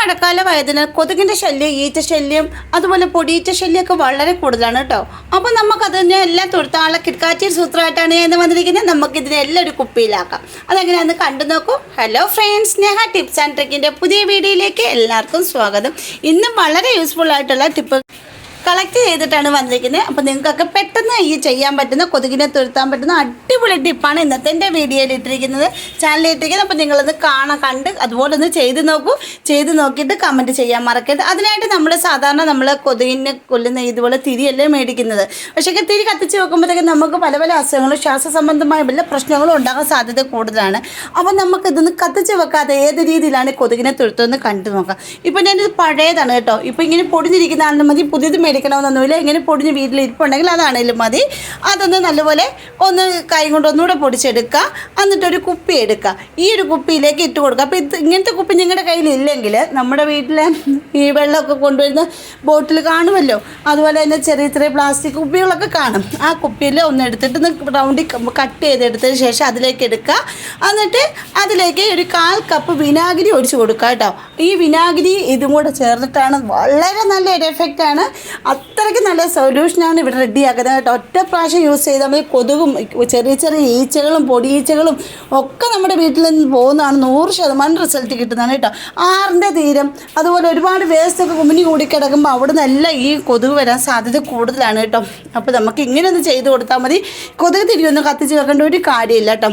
മഴക്കാലമായതിനാൽ കൊതുകിന്റെ ശല്യം ഈച്ച ശല്യം അതുപോലെ പൊടിയീച്ച ശല്യമൊക്കെ വളരെ കൂടുതലാണ് കേട്ടോ. അപ്പോൾ നമുക്കതിനെ എല്ലാം തൊടുത്താനുള്ള കിടക്കാറ്റിയ സൂത്രമായിട്ടാണ് ഞാൻ വന്നിരിക്കുന്നത്. നമുക്കിതിനെ എല്ലാം ഒരു കുപ്പിയിലാക്കാം. അതെങ്ങനെയാണെന്ന് കണ്ടു നോക്കൂ. Hello friends Sneha tips and ട്രിക്കിന്റെ പുതിയ വീഡിയോയിലേക്ക് എല്ലാവർക്കും സ്വാഗതം. ഇന്നും വളരെ യൂസ്ഫുൾ ആയിട്ടുള്ള ടിപ്പ് കളക്ട് ചെയ്തിട്ടാണ് വന്നിരിക്കുന്നത്. അപ്പോൾ നിങ്ങൾക്കൊക്കെ പെട്ടെന്ന് ഈ ചെയ്യാൻ പറ്റുന്ന കൊതുകിനെ തുരുത്താൻ പറ്റുന്ന അടിപൊളി ടിപ്പാണ് ഇന്നത്തെ എന്റെ വീഡിയോയിൽ ഇട്ടിരിക്കുന്നത്. ചാനലിൽ ഇട്ടിരിക്കുന്നത്. അപ്പോൾ നിങ്ങളത് കാണാൻ കണ്ട് അതുപോലെ ഒന്ന് ചെയ്ത് നോക്കൂ. ചെയ്ത് നോക്കിയിട്ട് കമന്റ് ചെയ്യാൻ മറക്കരുത്. അതിനായിട്ട് നമ്മൾ സാധാരണ നമ്മൾ കൊതുകിനെ കൊല്ലുന്ന ഇതുപോലെ തിരിയല്ലേ മേടിക്കുന്നത്. പക്ഷേ തിരി കത്തിച്ച് നോക്കുമ്പോഴത്തേക്കും നമുക്ക് പല പല അസുഖങ്ങളും ശ്വാസ സംബന്ധമായ വല്ല പ്രശ്നങ്ങളും ഉണ്ടാകാൻ സാധ്യത കൂടുതലാണ്. അപ്പോൾ നമുക്ക് ഇതൊന്ന് കത്തിച്ച് വെക്കാതെ ഏത് രീതിയിലാണ് കൊതുകിനെ തുരുത്തുമെന്ന് കണ്ടു നോക്കാം. ഇപ്പോൾ ഞാനിത് പഴയതാണ് കേട്ടോ. ഇപ്പോൾ ഇങ്ങനെ പൊടിഞ്ഞിരിക്കുന്ന ആളിന് മതി പുതിയത് മേടിക്കണമെന്നൊന്നുമില്ല. ഇങ്ങനെ പൊടിഞ്ഞ് വീട്ടിൽ ഇരിപ്പുണ്ടെങ്കിൽ അതാണേലും മതി. അതൊന്ന് നല്ലപോലെ ഒന്ന് കൈ കൊണ്ട് ഒന്നുകൂടെ പൊടിച്ചെടുക്കുക എന്നിട്ടൊരു കുപ്പി എടുക്കുക ഈ ഒരു കുപ്പിയിലേക്ക് ഇട്ട് കൊടുക്കുക അപ്പോൾ ഇത് ഇങ്ങനത്തെ കുപ്പി നിങ്ങളുടെ കയ്യിൽ ഇല്ലെങ്കിൽ നമ്മുടെ വീട്ടിലെ ഈ വെള്ളമൊക്കെ കൊണ്ടുവരുന്ന ബോട്ടിൽ കാണുമല്ലോ. അതുപോലെ തന്നെ ചെറിയ ചെറിയ പ്ലാസ്റ്റിക് കുപ്പികളൊക്കെ കാണും. ആ കുപ്പിയിൽ ഒന്ന് എടുത്തിട്ട് റൗണ്ടിൽ കട്ട് ചെയ്തെടുത്തതിന് ശേഷം അതിലേക്ക് എടുക്കുക എന്നിട്ട് അതിലേക്ക് ഒരു കാൽ കപ്പ് വിനാഗിരി ഒഴിച്ചു കൊടുക്കുക കേട്ടോ. ഈ വിനാഗിരി ഇതും കൂടെ ചേർന്നിട്ടാണ് വളരെ നല്ലൊരു എഫക്റ്റാണ് അത്രയ്ക്ക് നല്ല സൊല്യൂഷനാണ് ഇവിടെ റെഡിയാക്കുന്നത്. കേട്ടോ ഒറ്റ പ്രാവശ്യം യൂസ് ചെയ്താൽ മതി. കൊതുകും ചെറിയ ചെറിയ ഈച്ചകളും പൊടിയീച്ചകളും ഒക്കെ നമ്മുടെ വീട്ടിൽ നിന്ന് പോകുന്നതാണ്. നൂറ് ശതമാനം റിസൾട്ട് കിട്ടുന്നതാണ് കേട്ടോ. ആറിന്റെ തീരം അതുപോലെ ഒരുപാട് വേസ്റ്റൊക്കെ കുമിനി കൂടി കിടക്കുമ്പോൾ അവിടെ നിന്നെല്ലാം ഈ കൊതുക് വരാൻ സാധ്യത കൂടുതലാണ് കേട്ടോ. അപ്പോൾ നമുക്ക് ഇങ്ങനെ ഒന്ന് ചെയ്ത് കൊടുത്താൽ മതി. കൊതുക് തിരിയൊന്നും കത്തിച്ച് വെക്കേണ്ട ഒരു കാര്യമില്ല കേട്ടോ.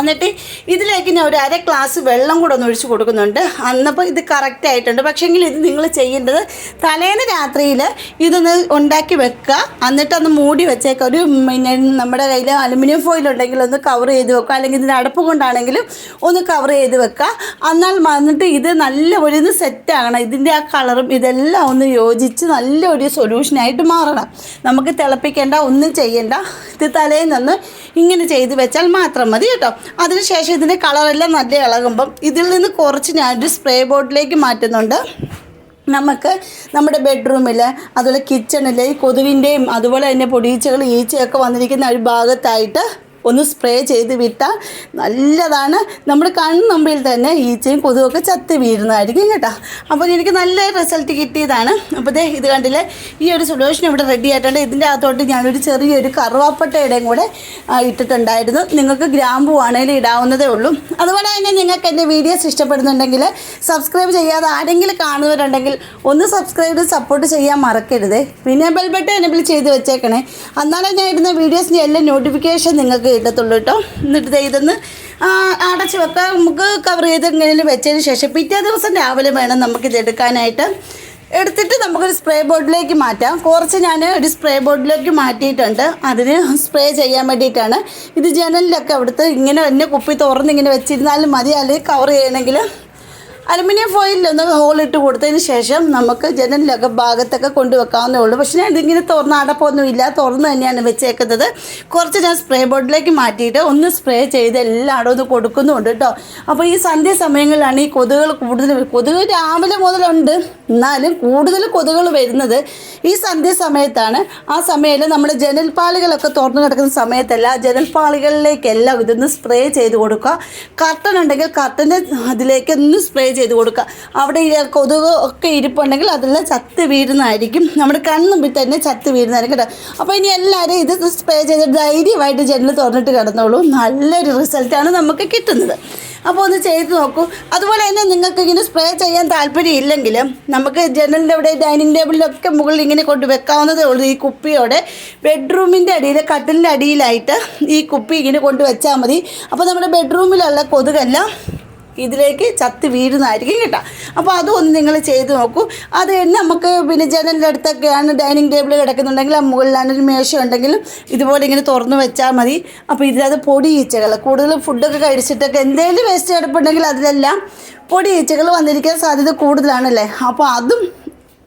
എന്നിട്ട് ഇതിലേക്ക് ഞാൻ ഒരു അര ഗ്ലാസ് വെള്ളം കൂടെ ഒന്ന് ഒഴിച്ച് കൊടുക്കുന്നുണ്ട്. അന്നപ്പോൾ ഇത് കറക്റ്റ് ആയിട്ടുണ്ട്. പക്ഷേങ്കിൽ ഇത് നിങ്ങൾ ചെയ്യേണ്ടത് തലേന്ന് രാത്രിയിൽ ഇതൊന്ന് ഉണ്ടാക്കി വെക്കുക. എന്നിട്ട് ഒന്ന് മൂടി വെച്ചേക്കുക. ഒരു പിന്നെ നമ്മുടെ കയ്യിൽ അലുമിനിയം ഫോയിൽ ഉണ്ടെങ്കിൽ ഒന്ന് കവർ ചെയ്ത് വെക്കുക. അല്ലെങ്കിൽ ഇതിന്റെ അടപ്പ് കൊണ്ടാണെങ്കിലും ഒന്ന് കവർ ചെയ്ത് വെക്കുക. എന്നാൽ വന്നിട്ട് ഇത് നല്ല ഒരു ഇത് സെറ്റ് ആകണം. ഇതിന്റെ ആ കളറും ഇതെല്ലാം ഒന്ന് യോജിച്ച് നല്ല ഒരു സൊല്യൂഷനായിട്ട് മാറണം. നമുക്ക് തിളപ്പിക്കേണ്ട ഒന്നും ചെയ്യേണ്ട. ഇത് തലേന്നൊന്ന് ഇങ്ങനെ ചെയ്ത് വെച്ചാൽ മാത്രം മതി കേട്ടോ. അതിനുശേഷം ഇതിന്റെ കളറെല്ലാം നല്ല ഇളകുമ്പം ഇതിൽ നിന്ന് കുറച്ച് ഞാനൊരു സ്പ്രേ ബോട്ടിലേക്ക് മാറ്റുന്നുണ്ട്. നമുക്ക് നമ്മുടെ ബെഡ്റൂമിൽ അതുപോലെ കിച്ചണിൽ ഈ കൊതുകിന്റെയും അതുപോലെ തന്നെ പൊടിയീച്ചകൾ ഈച്ചയൊക്കെ വന്നിരിക്കുന്ന ഒരു ഭാഗത്തായിട്ട് ഒന്ന് സ്പ്രേ ചെയ്ത് വിട്ടാൽ നല്ലതാണ്. നമ്മുടെ കൺമുമ്പിൽ തന്നെ ഈച്ചയും കൊതുകൊക്കെ ചത്ത് വീഴുന്നതായിരിക്കും കേട്ടോ. അപ്പോൾ എനിക്ക് നല്ല റിസൾട്ട് കിട്ടിയതാണ്. അപ്പോൾ ദേ ഇത് കണ്ടില്ലേ? ഈ ഒരു സൊല്യൂഷൻ ഇവിടെ റെഡി ആയിട്ടുണ്ട്. ഇതിന്റെ അകത്തോട്ട് ഞാനൊരു ചെറിയൊരു കറുവാപ്പട്ടയുടെയും കൂടെ ഇട്ടിട്ടുണ്ടായിരുന്നു. നിങ്ങൾക്ക് ഗ്രാമ്പു ആണെങ്കിലും ഇടാവുന്നതേ ഉള്ളൂ. അതുപോലെ തന്നെ നിങ്ങൾക്ക് എന്റെ വീഡിയോസ് ഇഷ്ടപ്പെടുന്നുണ്ടെങ്കിൽ സബ്സ്ക്രൈബ് ചെയ്യാതെ ആരെങ്കിലും കാണുന്നവരുണ്ടെങ്കിൽ ഒന്ന് സബ്സ്ക്രൈബ് ചെയ്ത് സപ്പോർട്ട് ചെയ്യാൻ മറക്കരുത്. പിന്നെ ബെൽ ബട്ടൺ എനബിൾ ചെയ്ത് വെച്ചേക്കണേ. അന്നാലും ഞാൻ ഇടുന്ന വീഡിയോസിന്റെ എല്ലാ നോട്ടിഫിക്കേഷൻ നിങ്ങൾക്ക് കിട്ടത്തുള്ളൂ കേട്ടോ. എന്നിട്ട് ഇതൊന്ന് അടച്ച് വെക്കാം. നമുക്ക് കവർ ചെയ്ത് ഇങ്ങനെ വെച്ചതിന് ശേഷം പിറ്റേ ദിവസം രാവിലെ വേണം നമുക്കിത് എടുക്കാനായിട്ട്. എടുത്തിട്ട് നമുക്കൊരു സ്പ്രേ ബോർഡിലേക്ക് മാറ്റാം. കുറച്ച് ഞാൻ ഒരു സ്പ്രേ ബോർഡിലേക്ക് മാറ്റിയിട്ടുണ്ട്. അതിന് സ്പ്രേ ചെയ്യാൻ വേണ്ടിയിട്ടാണ്. ഇത് ജനലിലൊക്കെ അവിടുത്തെ ഇങ്ങനെ തന്നെ കുപ്പി തുറന്നിങ്ങനെ വെച്ചിരുന്നാലും മതി. അല്ലെങ്കിൽ കവർ ചെയ്യണമെങ്കിൽ അലുമിനിയം ഫോയിലിൽ ഒന്ന് ഹോളിട്ട് കൊടുത്തതിന് ശേഷം നമുക്ക് ജനലിലൊക്കെ ഭാഗത്തൊക്കെ കൊണ്ടുവെക്കാവുന്നേ ഉള്ളൂ. പക്ഷേ ഞാൻ ഇതിങ്ങനെ തുറന്ന് അടപ്പൊന്നും ഇല്ല. തുറന്ന് തന്നെയാണ് വെച്ചേക്കുന്നത്. കുറച്ച് ഞാൻ സ്പ്രേ ബോർഡിലേക്ക് മാറ്റിയിട്ട് ഒന്ന് സ്പ്രേ ചെയ്ത് എല്ലായിടും ഒന്ന് കൊടുക്കുന്നുണ്ട് കേട്ടോ അപ്പോൾ ഈ സന്ധ്യ സമയങ്ങളിലാണ് ഈ കൊതുകുകൾ കൂടുതൽ കൊതുക് രാവിലെ മുതലുണ്ട്. എന്നാലും കൂടുതൽ കൊതുകൾ വരുന്നത് ഈ സന്ധ്യ സമയത്താണ്. ആ സമയത്ത് നമ്മുടെ ജനൽപ്പാളികളൊക്കെ തുറന്നു കിടക്കുന്ന സമയത്തല്ല ജനൽപ്പാളികളിലേക്കെല്ലാം ഇതൊന്ന് സ്പ്രേ ചെയ്ത് കൊടുക്കുക. കർട്ടൻ ഉണ്ടെങ്കിൽ കർട്ടന്റെ അതിലേക്ക് ഒന്ന് സ്പ്രേ ചെയ്ത് കൊടുക്കുക. അവിടെ കൊതുക് ഒക്കെ ഇരിപ്പുണ്ടെങ്കിൽ അതെല്ലാം ചത്ത് വീഴുന്നതായിരിക്കും. നമ്മുടെ കണ്ണുമ്പിൽ തന്നെ ചത്ത് വീഴുന്നതായിരിക്കും കേട്ടോ. അപ്പോൾ ഇനി എല്ലാവരും ഇത് സ്പ്രേ ചെയ്ത് ധൈര്യമായിട്ട് ജനൽ തുറന്നിട്ട് കിടന്നോളൂ. നല്ലൊരു റിസൾട്ടാണ് നമുക്ക് കിട്ടുന്നത്. അപ്പോൾ ഒന്ന് ചെയ്ത് നോക്കൂ. അതുപോലെ തന്നെ നിങ്ങൾക്ക് ഇങ്ങനെ സ്പ്രേ ചെയ്യാൻ താല്പര്യം ഇല്ലെങ്കിലും നമുക്ക് ജനലിന്റെ അവിടെ ഡൈനിങ് ടേബിളിലൊക്കെ മുകളിൽ ഇങ്ങനെ കൊണ്ട് വെക്കാവുന്നതേ ഉള്ളൂ. ഈ കുപ്പിയോടെ ബെഡ്റൂമിന്റെ അടിയിൽ കട്ടിലിന്റെ അടിയിലായിട്ട് ഈ കുപ്പി ഇങ്ങനെ കൊണ്ട് വെച്ചാൽ മതി. അപ്പോൾ നമ്മുടെ ബെഡ്റൂമിലുള്ള കൊതുകെല്ലാം ഇതിലേക്ക് ചത്ത് വീഴുന്നതായിരിക്കും കേട്ടോ. അപ്പോൾ അതൊന്ന് നിങ്ങൾ ചെയ്ത് നോക്കൂ. അത് തന്നെ നമുക്ക് പിന്നെ ജനലിന്റെ അടുത്തൊക്കെയാണ് ഡൈനിങ് ടേബിൾ കിടക്കുന്നുണ്ടെങ്കിൽ ആ മുകളിലാണ് ഒരു മേശ ഉണ്ടെങ്കിലും ഇതുപോലെ ഇങ്ങനെ തുറന്നു വെച്ചാൽ മതി. അപ്പോൾ ഇതിനകത്ത് പൊടി ഈച്ചകൾ കൂടുതൽ ഫുഡൊക്കെ കഴിച്ചിട്ടൊക്കെ എന്തെങ്കിലും വേസ്റ്റ് കിടപ്പുണ്ടെങ്കിൽ അതിലെല്ലാം പൊടി ഈച്ചകൾ വന്നിരിക്കാൻ സാധ്യത കൂടുതലാണല്ലേ? അപ്പോൾ അതും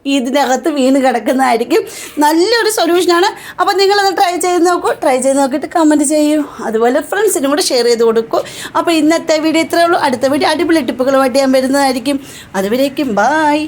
ഇതിനകത്ത് വീണ് കിടക്കുന്നതായിരിക്കും. നല്ലൊരു സൊല്യൂഷനാണ് അപ്പോൾ നിങ്ങളത് ട്രൈ ചെയ്ത് നോക്കൂ. ട്രൈ ചെയ്ത് നോക്കിയിട്ട് കമന്റ് ചെയ്യൂ. അതുപോലെ ഫ്രണ്ട്സിനും കൂടെ ഷെയർ ചെയ്ത് കൊടുക്കൂ. അപ്പോൾ ഇന്നത്തെ വീഡിയോ ഇത്രയേ ഉള്ളൂ. അടുത്ത വീഡിയോ അടിപൊളി ടിപ്പുകളുമായിട്ട് ഞാൻ വരുന്നതായിരിക്കും. അതുവരേക്കും ബായ്